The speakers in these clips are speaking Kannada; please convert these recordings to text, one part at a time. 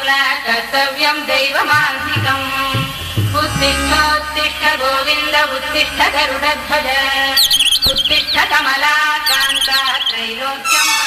मूल कर्तव्यं दैवमान्तिकम् उत्तिष्ठोत्तिष्ठ गोविन्द उत्तिष्ठ गरुडध्वज। उत्तिष्ठ कमलाकान्ता त्रैलोक्यम्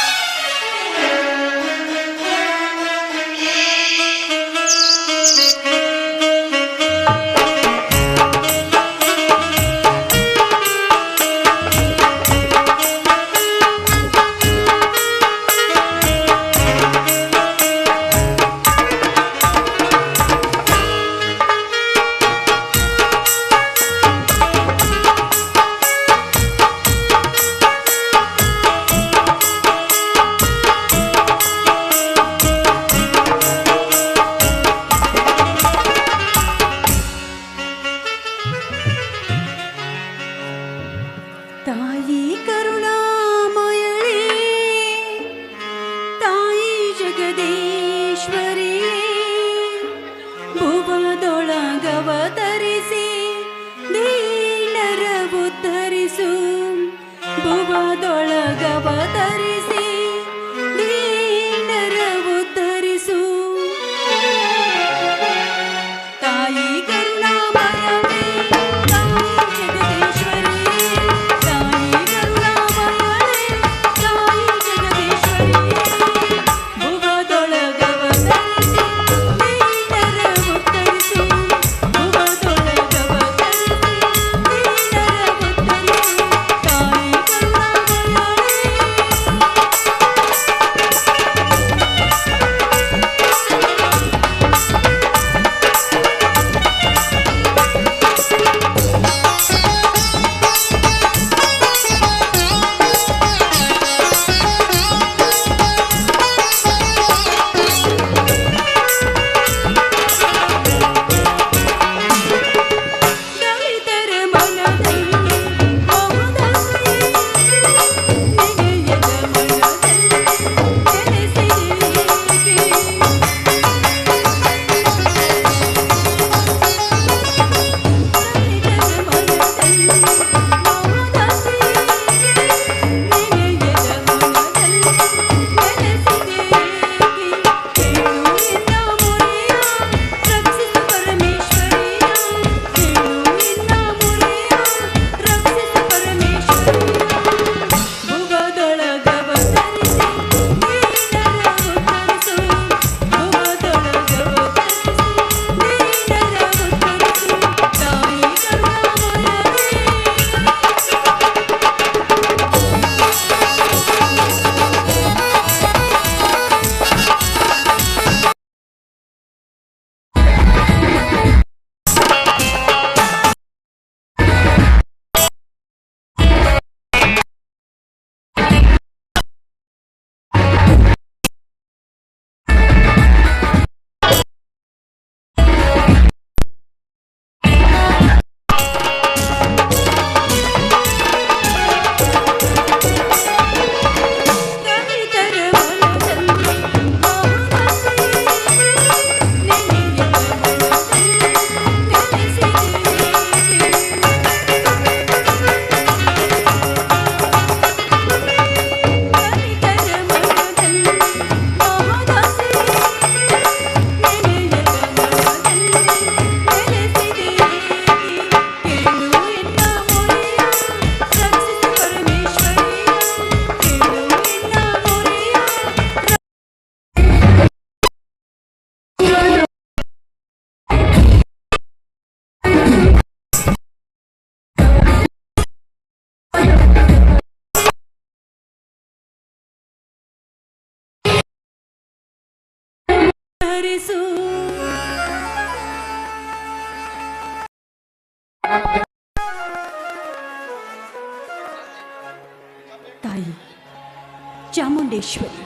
ಚಾಮುಂಡೇಶ್ವರಿ.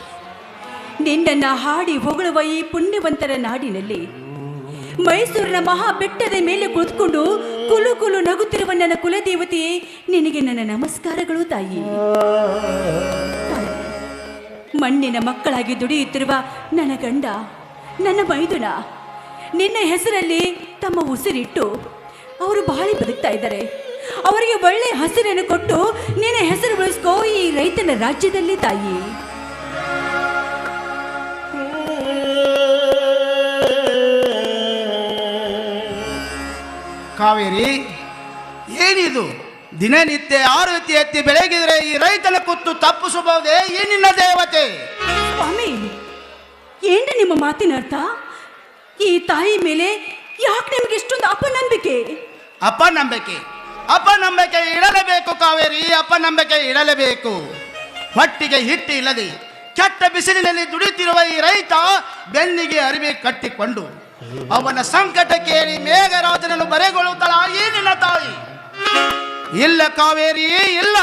ನಿನ್ನನ್ನು ಹಾಡಿ ಹೊಗಳುವ ಈ ಪುಣ್ಯವಂತರ ನಾಡಿನಲ್ಲಿ ಮೈಸೂರಿನ ಮಹಾ ಬೆಟ್ಟದ ಮೇಲೆ ಕುಳಿತುಕೊಂಡು ಕುಲು ಕುಲು ನಗುತ್ತಿರುವ ನನ್ನ ಕುಲದೇವತೆಯೇ ನಿನಗೆ ನನ್ನ ನಮಸ್ಕಾರಗಳು ತಾಯಿ, ಮಣ್ಣಿನ ಮಕ್ಕಳಾಗಿ ದುಡಿಯುತ್ತಿರುವ ನನ್ನ ಗಂಡ ನನ್ನ ಮೈದುನ ನಿನ್ನ ಹೆಸರಲ್ಲಿ ತಮ್ಮ ಉಸಿರಿಟ್ಟು ಅವರು ಬಾಳಿ ಬದುಕ್ತಾ ಇದ್ದಾರೆ. ಅವರಿಗೆ ಒಳ್ಳೆಯ ಹಸಿರನ್ನು ಕೊಟ್ಟು ನಿನ್ನ ಹೆಸರು ಬೆಳೆಸ್ಕೋ ಈ ರೈತನ ರಾಜ್ಯದಲ್ಲಿ ತಾಯಿ. ಕಾವೇರಿ ಏನಿದು? ದಿನನಿತ್ಯ ಆರು ಎತ್ತಿ ಬೆಳಗಿದ್ರೆ ಈ ರೈತನ ಕುತ್ತು ತಪ್ಪಿಸಬಹುದೇ? ಈ ನಿನ್ನ ದೇವತೆ. ಸ್ವಾಮಿ ಏನು ನಿಮ್ಮ ಮಾತಿನ ಅರ್ಥ? ಈ ತಾಯಿ ಮೇಲೆ ಯಾಕೆ ನಿಮ್ಗೆ ಇಷ್ಟೊಂದು ಅಪನಂಬಿಕೆ? ಅಪನಂಬಿಕೆ? ಅಪನಂಬಿಕೆ ಇಡಲೇಬೇಕು ಕಾವೇರಿ ಅಪನಂಬಿಕೆ ಇಡಲೇಬೇಕು. ಹೊಟ್ಟಿಗೆ ಹಿಟ್ಟು ಇಲ್ಲದೆ ಕೆಟ್ಟ ಬಿಸಿಲಿನಲ್ಲಿ ದುಡಿತಿರುವ ಈ ರೈತ ಬೆನ್ನಿಗೆ ಅರಿವೆ ಕಟ್ಟಿಕೊಂಡು ಅವನ ಸಂಕಟ ಕೇಳಿ ಮೇಘರಾಜನನ್ನು ಬರೆಗೊಳ್ಳುತ್ತಾಳ? ಏನಿಲ್ಲ ತಾಯಿ. ಇಲ್ಲ ಕಾವೇರಿ, ಇಲ್ಲ.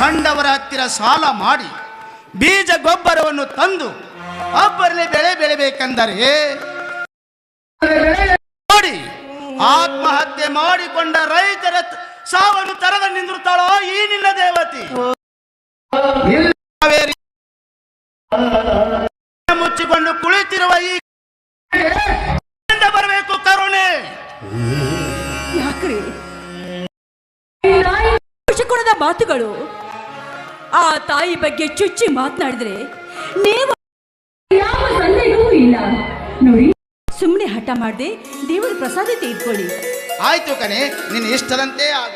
ಕಂಡವರ ಹತ್ತಿರ ಸಾಲ ಮಾಡಿ ಬೀಜ ಗೊಬ್ಬರವನ್ನು ತಂದು ಒಬ್ಬರಲ್ಲಿ ಬೆಳೆ ಬೆಳಿಬೇಕೆಂದರೆ ಆತ್ಮಹತ್ಯೆ ಮಾಡಿಕೊಂಡ ರೈತರ ಸಾವನ್ನು ತರದ ನಿಂದಿರುತ್ತಾಳೋ ಈ ನಿನ್ನ ದೇವತಿ? ಮುಚ್ಚಿಕೊಂಡು ಕುಳಿತಿರುವ ಈ ಬರಬೇಕು ಕರುಣೆ. ಖುಷಿಕೊಡದ ಮಾತುಗಳು. ಆ ತಾಯಿ ಬಗ್ಗೆ ಚುಚ್ಚಿ ಮಾತನಾಡಿದ್ರೆ ನೀವು ಯಾವ ಇಲ್ಲ. ನೋಡಿ. ಹಠ ಮಾಡದೆ ದೇವರ ಪ್ರಸಾದ ತೆಗೆದುಕೊಳ್ಳಿ ಆಯ್ತು ಕಣೆ ನಿನ್ನ ಇಷ್ಟದಂತೆ ಆಗ.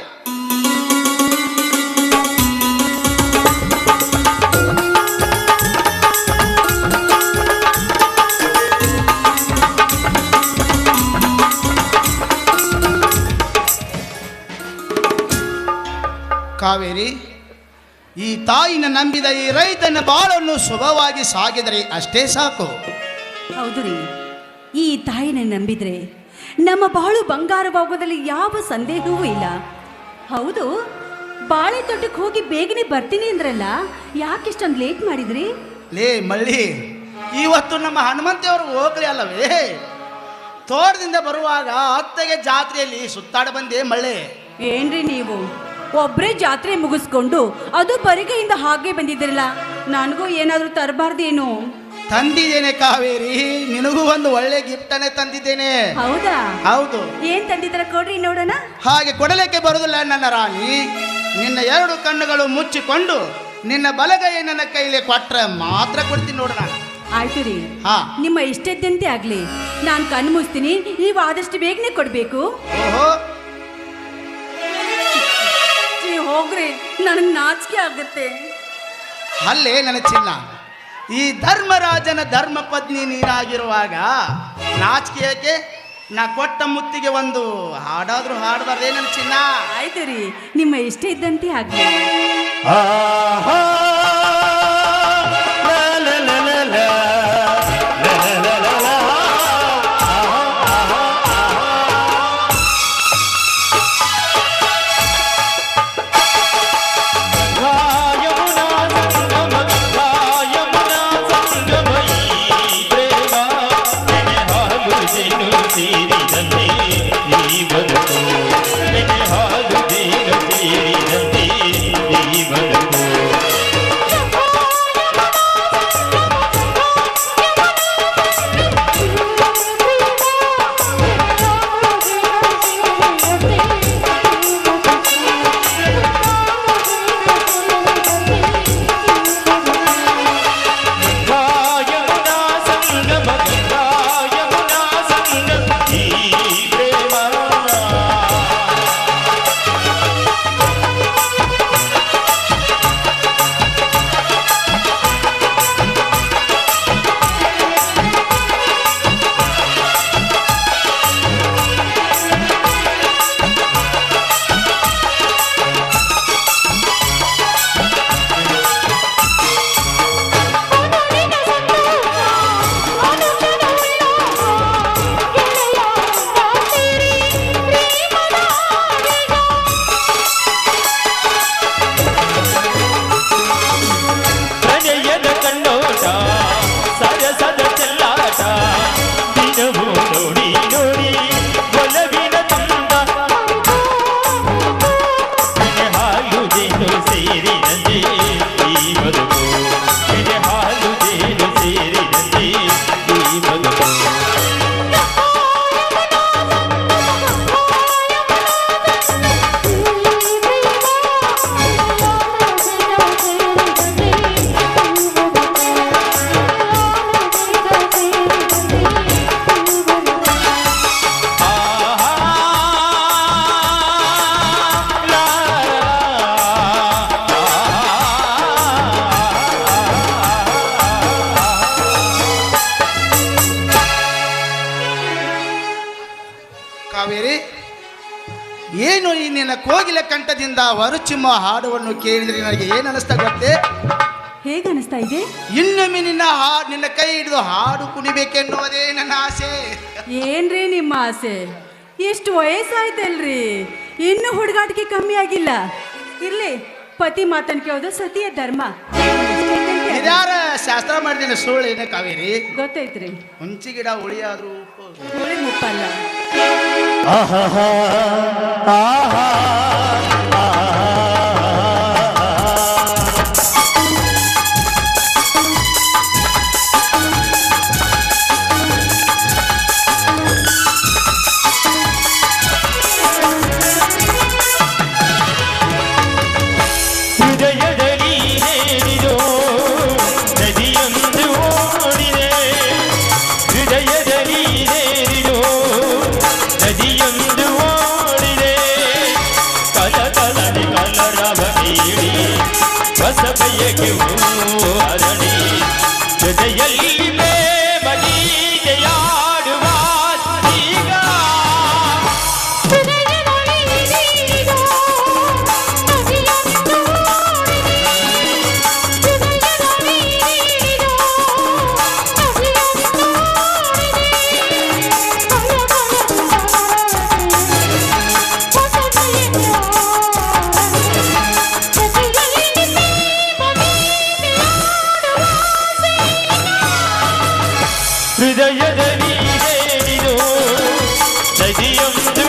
ಕಾವೇರಿ ಈ ತಾಯಿನ ನಂಬಿದ ಈ ರೈತನ ಬಾಳನ್ನು ಶುಭವಾಗಿ ಸಾಗಿದರೆ ಅಷ್ಟೇ ಸಾಕು. ಹೌದು ರೀ. ಈ ತಾಯಿನ ನಂಬಿದ್ರೆ ನಮ್ಮ ಬಾಳು ಬಂಗಾರವಾಗೋದ್ರಲ್ಲಿ ಯಾವ ಸಂದೇಹವೂ ಇಲ್ಲ. ಹೌದು ಬಾಳೆ ತೋಟಕ್ಕೆ ಹೋಗಿ ಬೇಗನೆ ಬರ್ತೀನಿ ಅಂದ್ರಲ್ಲ ಯಾಕೆ ಇಷ್ಟೊಂದು ಲೇಟ್ ಮಾಡಿದ್ರಿ? ಲೇ ಮಳ್ಳಿ ಇವತ್ತು ನಮ್ಮ ಹನುಮಂತಿಯವರು ಹೋಗ್ಲಿ ಅಲ್ಲವೇ? ತೋಟದಿಂದ ಬರುವಾಗ ಅತ್ತೆಗೆ ಜಾತ್ರೆಯಲ್ಲಿ ಸುತ್ತಾಡ ಬಂದೆ ಮಳ್ಳೆ. ಏನ್ರಿ ನೀವು? ಒಬ್ರೇ ಜಾತ್ರೆ ಮುಗಿಸ್ಕೊಂಡು ಅದು ಪರಿಗೆಯಿಂದ ಹಾಗೆ ಬಂದಿದ್ರಲ್ಲ ನನಗೂ ಏನಾದರೂ ತರಬಾರ್ದೇನು? ತಂದಿದ್ದೇನೆ ಕಾವೇರಿ ನಿನಗೂ ಒಂದು ಒಳ್ಳೆ ಗಿಫ್ಟನ್ನೇ ತಂದಿದ್ದೇನೆ. ಹೌದಾ? ಹೌದು. ಏನ್ ತಂದಿದ್ರ ಕೊಡ್ರಿ ನೋಡೋಣ. ಹಾಗೆ ಕೊಡಲಿಕ್ಕೆ ಬರುವುದಿಲ್ಲ ನನ್ನ ರಾಣಿ. ನಿನ್ನ ಎರಡು ಕಣ್ಣುಗಳು ಮುಚ್ಚಿಕೊಂಡು ನಿನ್ನ ಬಲಗೈ ನನ್ನ ಕೈಲಿ ಕೊಟ್ರೆ ಮಾತ್ರ ಕೊಡ್ತೀನಿ ನೋಡೋಣ. ಆಯ್ತು ರೀ. ಹಾ. ನಿಮ್ಮ ಇಷ್ಟದ್ದಂತೆ ಆಗ್ಲಿ. ನಾನು ಕಣ್ಣು ಮುಚ್ತೀನಿ ನೀವು ಆದಷ್ಟು ಬೇಗನೆ ಕೊಡ್ಬೇಕು. ಓಹೋ. ಹೋಗ್ರಿ ನನಗ್ ನಾಚಿಕೆ ಆಗುತ್ತೆ. ಅಲ್ಲೇ ನನ್ನ ಚಿನ್ನ ಈ ಧರ್ಮರಾಜನ ಧರ್ಮ ಪತ್ನಿ ನೀನಾಗಿರುವಾಗ ನಾಚಿಕೆ ನಾ ಕೊಟ್ಟ ಮುತ್ತಿಗೆ ಒಂದು ಹಾಡಾದ್ರೂ ಹಾಡಬಾರ್ದೇನ ಚಿನ್ನ ಆಯ್ತು ರೀ ನಿಮ್ಮ ಇಷ್ಟ ಇದ್ದಂತೆ ಆಗ್ಲಿ. அருள் செய்தி ಹೊರಚಿಮ್ಮ ಹಾಡುವನ್ನು ಕೇಳಿದ್ರೆ ನನಗೆ ಏನು ಅನಿಸ್ತಾ ಗೊತ್ತೇ? ಹೇಗೆ ಅನಿಸ್ತಾ ಇದೆ? ಇನ್ನೊಮ್ಮೆ ನಿನ್ನ ಹಾಡು ನಿನ್ನ ಕೈ ಹಿಡಿದು ಹಾಡು ಕುಣಿಬೇಕೆನ್ನುವುದೇ ನನ್ನ ಆಸೆ. ಏನ್ರಿ ನಿಮ್ಮ ಆಸೆ? ಎಷ್ಟು ವಯಸ್ಸಾಯ್ತಲ್ರಿ? ಇನ್ನು ಹುಡುಗಾಟಿಕೆ ಕಮ್ಮಿ ಆಗಿಲ್ಲ. ಇರ್ಲಿ ಪತಿ ಮಾತನ್ ಕೇಳೋದು ಸತಿಯ ಧರ್ಮ. ಶಾಸ್ತ್ರ ಮಾಡಿದ ಸುಳ್ಳು ಏನೇ ಕಾವೇರಿ? ಗೊತ್ತೈತ್ರಿ ಹುಂಚಿ ಗಿಡ ಉಳಿಯಾದ್ರು ಮುಪ್ಪಲ್ಲ. ಮುಪ್ಪಲ್ಲ ಹೃದಯದಲ್ಲಿ ಹೊಸ ಬಯಕೆ ಅರಳಿ ಜೊತೆಯಲ್ಲಿ ನದಿಯೊಂದು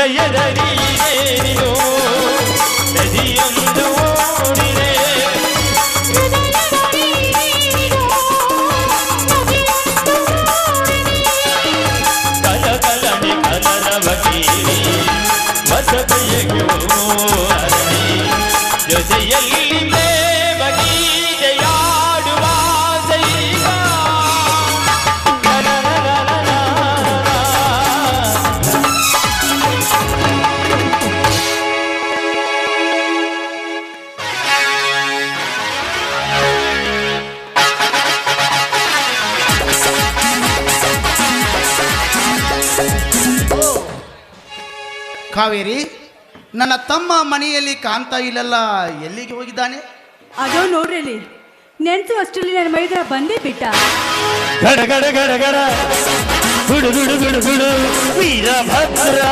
ಹೃದಯದಲ್ಲಿ ನೇರಿದೋ ನದಿಯೊಂದು ಓಡಿದೆ. ಕಲ ಕಲನೆ ಕಲರವ ಕೀರಿ ಕಾವೇರಿ? ನನ್ನ ತಮ್ಮ ಮನೆಯಲ್ಲಿ ಕಾಣ್ತಾ ಇಲ್ಲಲ್ಲ ಎಲ್ಲಿಗೆ ಹೋಗಿದ್ದಾನೆ? ಅದೋ ನೋಡ್ರಿ ನೆನ್ಸು ಅಷ್ಟರಲ್ಲಿ ನನ್ನ ಮೈದ್ರ ಬಂದೇ ಬಿಟ್ಟ. ಗಡ ಗಡ ಗಡ ಗಡ. ಗುಡು ಗುಡು ಗುಡು ಗುಡು. ವೀರಭದ್ರ.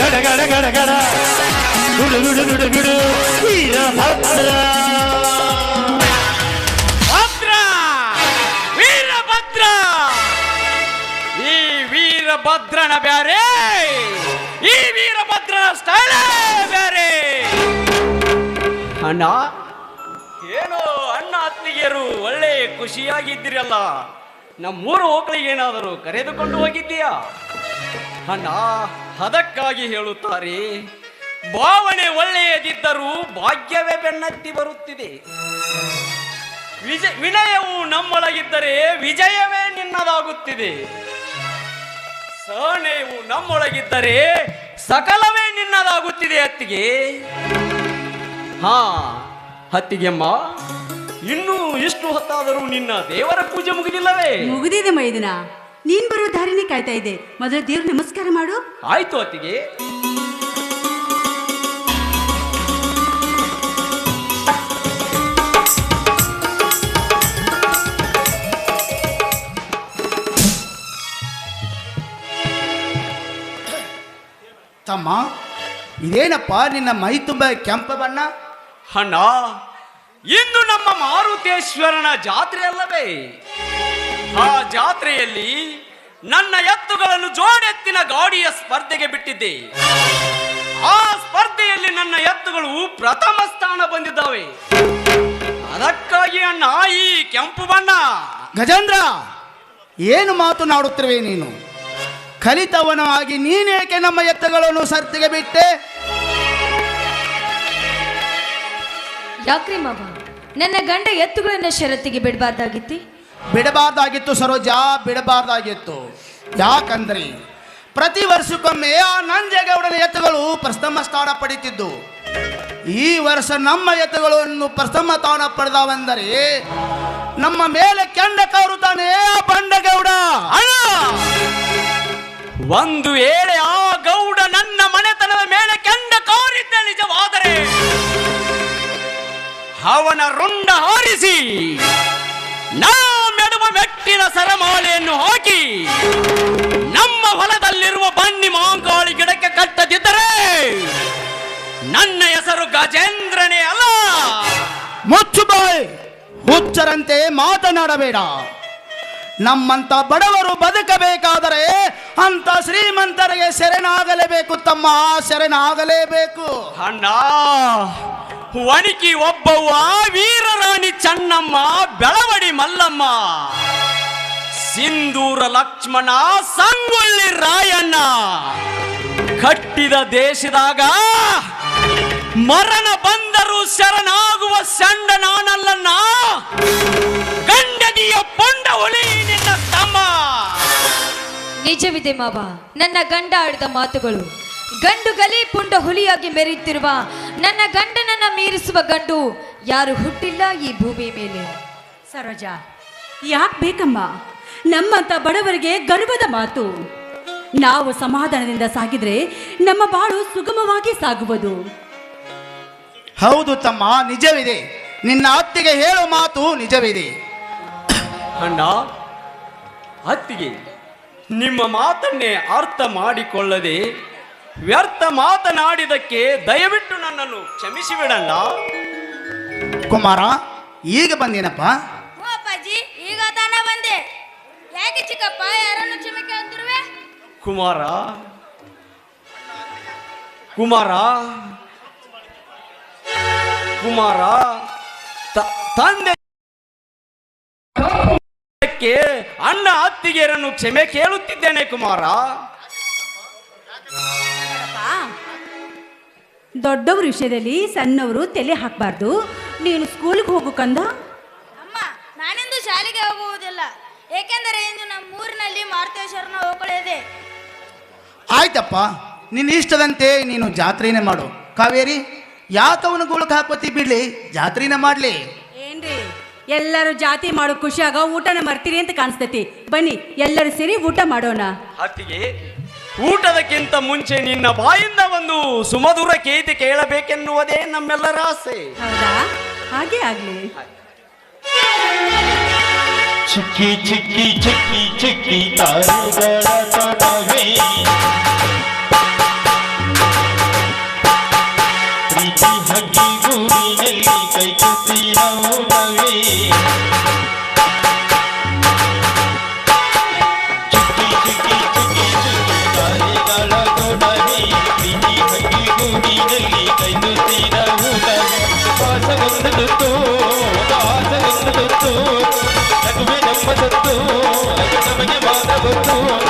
ಗಡ ಗಡ ಗಡ ಗಡ. ಗುಡು ಗುಡು ಗುಡು ಗುಡು. ವೀರಭದ್ರ. ವೀರಭದ್ರನ ಬ್ಯಾರೆ ಈ ವೀರಭದ್ರನ ಸ್ಟೈಲೇ ಬ್ಯಾರೆ. ಅಣ್ಣ. ಏನು ಅಣ್ಣ ಅತ್ತಿಗೆಯರು ಒಳ್ಳೆ ಖುಷಿಯಾಗಿದ್ದೀರಲ್ಲ. ನಮ್ಮೂರು ಏನಾದರೂ ಕರೆದುಕೊಂಡು ಹೋಗಿದ್ದೀಯಾ? ಅಣ್ಣ. ಅದಕ್ಕಾಗಿ ಹೇಳುತ್ತಾರೆ ಭಾವನೆ ಒಳ್ಳೆಯದಿದ್ದರೂ ಭಾಗ್ಯವೇ ಬೆನ್ನತ್ತಿ ಬರುತ್ತಿದೆ. ವಿಜಯ ವಿನಯವು ನಮ್ಮೊಳಗಿದ್ದರೆ ವಿಜಯವೇ ನಿನ್ನದಾಗುತ್ತಿದೆ. ಸಹನೆಯು ನಮ್ಮೊಳಗಿದ್ದರೆ ಸಕಲವೇ ನಿನ್ನದಾಗುತ್ತಿದೆ ಅತ್ತಿಗೆ. ಹಾ ಹತ್ತಿಗೆಮ್ಮ ಇನ್ನೂ ಇಷ್ಟು ಹೊತ್ತಾದರೂ ನಿನ್ನ ದೇವರ ಪೂಜೆ ಮುಗಿದಿಲ್ಲವೇ? ಮುಗಿದಿದೆ ಮೈದಿನ. ನೀನ್ ಬರೋ ದಾರಿನೇ ಕಾಯ್ತಾ ಇದೆ ಮೊದಲು ದೇವ್ರ ನಮಸ್ಕಾರ ಮಾಡು. ಆಯ್ತು ಅತ್ತಿಗೆ. ತಮ್ಮ ಇದೇನಪ್ಪ ನಿನ್ನ ಮೈ ತುಂಬ ಕೆಂಪ ಬಣ್ಣ? ಅಣ್ಣ ಇಂದು ನಮ್ಮ ಮಾರುತೇಶ್ವರನ ಜಾತ್ರೆ ಅಲ್ಲವೇ? ಆ ಜಾತ್ರೆಯಲ್ಲಿ ನನ್ನ ಎತ್ತುಗಳನ್ನು ಜೋಡೆತ್ತಿನ ಗಾಡಿಯ ಸ್ಪರ್ಧೆಗೆ ಬಿಟ್ಟಿದ್ದೆ. ಆ ಸ್ಪರ್ಧೆಯಲ್ಲಿ ನನ್ನ ಎತ್ತುಗಳು ಪ್ರಥಮ ಸ್ಥಾನ ಬಂದಿದ್ದಾವೆ. ಅದಕ್ಕಾಗಿ ಅಣ್ಣ ಈ ಕೆಂಪು ಬಣ್ಣ. ಗಜೇಂದ್ರ ಏನು ಮಾತನಾಡುತ್ತಿರುವೆ ನೀನು? ಕಲಿತವನಾಗಿ ನೀನೇಕೆ ನಮ್ಮ ಎತ್ತುಗಳನ್ನು ಸರ್ತಿಗೆ ಬಿಟ್ಟೆ? ಯಾಕ್ರಿ ಮಾವ? ನನ್ನ ಗಂಡ ಎತ್ತುಗಳನ್ನ ಶರತ್ತಿಗೆ ಬಿಡಬಾರ್ದಾಗಿತ್ತಿ? ಬಿಡಬಾರ್ದಾಗಿತ್ತು ಸರೋಜ ಬಿಡಬಾರ್ದಾಗಿತ್ತು. ಯಾಕಂದ್ರೆ ಪ್ರತಿ ವರ್ಷಕ್ಕೊಮ್ಮೆ ಆ ನಂಜೇಗೌಡನ ಎತ್ತುಗಳು ಪ್ರಥಮ ಸ್ಥಾನ ಪಡಿತಿದ್ದು. ಈ ವರ್ಷ ನಮ್ಮ ಎತ್ತುಗಳನ್ನು ಪ್ರಥಮ ಸ್ಥಾನ ಪಡೆದವೆಂದರೆ ನಮ್ಮ ಮೇಲೆ ಕೆಂಡ ಕಾರುತ್ತಾನೆ ಬಂಡಗೌಡ. ಅಣ್ಣ! ಒಂದು ವೇಳೆ ಆ ಗೌಡ ನನ್ನ ಮನೆತನದ ಮೇಲೆ ಕೆಂಡ ಕಾರಿದ್ದ ನಿಜವಾದರೆ ಅವನ ರುಂಡ ಹಾರಿಸಿ ನಾ ಮೆಡುವ ಮೆಟ್ಟಿನ ಸರಮಾಲೆಯನ್ನು ಹಾಕಿ ನಮ್ಮ ಹೊಲದಲ್ಲಿರುವ ಬನ್ನಿ ಮಾಂಕಾಳಿ ಗಿಡಕ್ಕೆ ಕಟ್ಟದಿದ್ದರೆ ನನ್ನ ಹೆಸರು ಗಜೇಂದ್ರನೇ ಅಲ್ಲ. ಮುಚ್ಚು ಬಾಯ್, ಹುಚ್ಚರಂತೆ ಮಾತನಾಡಬೇಡ. ನಮ್ಮಂತ ಬಡವರು ಬದುಕಬೇಕಾದರೆ ಅಂತ ಶ್ರೀಮಂತರಿಗೆ ಶರಣಾಗಲೇಬೇಕು, ತಮ್ಮ ಶರಣಾಗಲೇಬೇಕು. ಅಣ್ಣ ವಣಿಕಿ ಒಬ್ಬವ್ವ ವೀರರಾಣಿ ಚನ್ನಮ್ಮ, ಬೆಳವಡಿ ಮಲ್ಲಮ್ಮ, ಸಿಂಧೂರ ಲಕ್ಷ್ಮಣ, ಸಂಗೊಳ್ಳಿ ರಾಯಣ್ಣ, ಕಟ್ಟಿದ ದೇಶದಾಗ ಮರಣ ಬಂದರೂ ಶರಣಾಗುವ ಸಂಡ ನಾನಲ್ಲನ್ನ ಗಂಡದಿಯ ಪೊಂಡ ಹುಲಿ ನಿನ್ನ ತಮ್ಮ. ನಿಜವಿದೆ ಮಾವ, ನನ್ನ ಗಂಡ ಆಡಿದ ಮಾತುಗಳು. ಗಂಡು ಗಲಿ ಪುಂಡ ಹುಲಿಯಾಗಿ ಮೆರೆಯುತ್ತಿರುವ ನನ್ನ ಗಂಡನನ್ನ ಮೀರಿಸುವ ಗಂಡು ಯಾರು ಹುಟ್ಟಿಲ್ಲ ಈ ಭೂಮಿ ಮೇಲೆ. ಸರೋಜ, ಯಾಕೆ ಬೇಕಮ್ಮ? ನಮ್ಮಂತ ಬಡವರಿಗೆ ಗರ್ವದ ಮಾತು. ನಾವು ಸಮಾಧಾನದಿಂದ ಸಾಗಿದ್ರೆ ನಮ್ಮ ಬಾಳು ಸುಗಮವಾಗಿ ಸಾಗುವುದು. ಹೌದು ತಮ್ಮ ನಿಜವಿದೆ. ನಿನ್ನ ಅತ್ತಿಗೆ ಹೇಳೋ ಮಾತು ನಿಜವಿದೆ. ಅಣ್ಣ ಅತ್ತಿಗೆ ನಿಮ್ಮ ಮಾತನ್ನೇ ಅರ್ಥ ಮಾಡಿಕೊಳ್ಳದೆ ವ್ಯರ್ಥ ಮಾತನಾಡಿದಕ್ಕೆ ದಯವಿಟ್ಟು ನನ್ನನ್ನು ಕ್ಷಮಿಸಿಬಿಡಣ್ಣ. ಕುಮಾರ ಈಗ ಬಂದೇನಪ್ಪ? ಅಪ್ಪಾಜಿ ಈಗ ತಾನೇ ಬಂದೆ. ಯಾಕೆ ಚಿಕ್ಕಪ್ಪ ಯಾರನ್ನು ಕ್ಷಮೆ ಕೇಳ್ತಿರುವೆ? ಕುಮಾರ ಕುಮಾರ ಕುಮಾರ ತಂದೆ ಅಣ್ಣ ಅತ್ತಿಗೆಯರನ್ನು ಕ್ಷಮೆ ಕೇಳುತ್ತಿದ್ದೇನೆ ಕುಮಾರ. ದೊಡ್ಡವ್ರ ವಿಷಯದಲ್ಲಿ ಸಣ್ಣವರು ತಲೆ ಹಾಕಬಾರ್ದು. ನೀನು ಸ್ಕೂಲ್ಗೆ ಹೋಗು ಕಂದ. ಅಮ್ಮ ನಾನೆಂದು ಶಾಲೆಗೆ ಹೋಗುವುದಿಲ್ಲ. ಏಕೆಂದರೆ ಇಂದು ನಮ್ಮ ಊರಿನಲ್ಲಿ ಮಾರುತೇಶ್ವರನ ಇದೆ. ಆಯ್ತಪ್ಪ ನಿನ್ನ ಇಷ್ಟದಂತೆ ನೀನು ಜಾತ್ರೆನೇ ಮಾಡು. ಕಾವೇರಿ? ಯಾಕವನು ಗುಳಕ್ ಹಾಕೋತಿ ಬಿಡ್ಲಿ? ಜಾತ್ರಿನ ಮಾಡ್ಲಿ. ಏನ್ರಿ? ಎಲ್ಲರೂ ಜಾತಿ ಮಾಡೋ ಖುಷಿಯಾಗ ಊಟನ ಮರ್ತೀರಿ ಅಂತ ಕಾಣಿಸ್ತೈತಿ. ಬನ್ನಿ ಎಲ್ಲರೂ ಸೇರಿ ಊಟ ಮಾಡೋಣ. ಅತ್ತಿಗೆ ಊಟದಕ್ಕಿಂತ ಮುಂಚೆ ನಿನ್ನ ಬಾಯಿಂದ ಒಂದು ಸುಮಧುರ ಕೇತಿ ಕೇಳಬೇಕೆನ್ನುವುದೇ ನಮ್ಮೆಲ್ಲರ ಆಸೆ. ಹೌದಾ? ಹಾಗೆ ಆಗ್ಲಿ. ಚಿಕ್ಕಿ ಚಿಕ್ಕಿ ಚಿಕ್ಕಿ ಚಿಕ್ಕಿ ತಾರೆಗಳ ತಡವೇ. ಆಸಗೊಂದು ನಗುವೆ ನಮ್ಮ ಸತ್ತು ಅದು ನಮಗೆ ಮಾತ ಗೊತ್ತು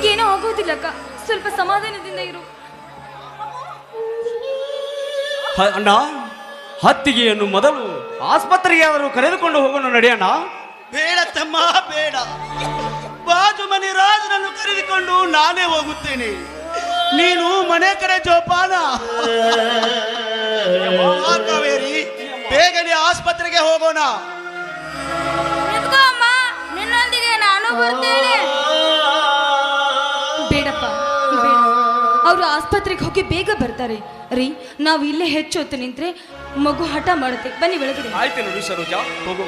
ನಿನ್ಗೇನೂ ಆಗೋದಿಲ್ಲ ಅಕ್ಕ. ಸ್ವಲ್ಪ ಸಮಾಧಾನದಿಂದ ಇರು. ಹ- ಅಣ್ಣ ಹತ್ತಿಗೆಯನ್ನು ಮೊದಲು ಆಸ್ಪತ್ರೆಗೆ ಕರೆದುಕೊಂಡು ಹೋಗೋಣ ನಡೆಯಣ್ಣ ಬೇಡ ತಮ್ಮ ಬೇಡ. ಬಾಜು ಮನೆ ರಾಜನನ್ನು ಕರೆದುಕೊಂಡು ನಾನೇ ಹೋಗುತ್ತೇನೆ. ನೀನು ಮನೆ ಕಡೆ ಜೋಪಾನ. ಆ ಕಾವೇರಿ ಬೇಗನೆ ಆಸ್ಪತ್ರೆಗೆ ಹೋಗೋಣ. ನಿಂತ್ಕೋ ಅಮ್ಮ ನಿನ್ನೊಂದಿಗೆ ನಾನು ಬರ್ತೇನೆ. ಅವರು ಆಸ್ಪತ್ರೆಗೆ ಹೋಗಿ ಬೇಗ ಬರ್ತಾರೆ. ರೀ, ನಾವು ಇಲ್ಲೇ ಹೆಚ್ಚು ಹೊತ್ತು ನಿಂತರೆ ಮಗು ಹಠ ಮಾಡುತ್ತೆ. ಬನ್ನಿ ಬೆಳಗ್ಗೆ ಆಯ್ತು ನೋಡಿ ಸರೋಜಾ ಹೋಗು.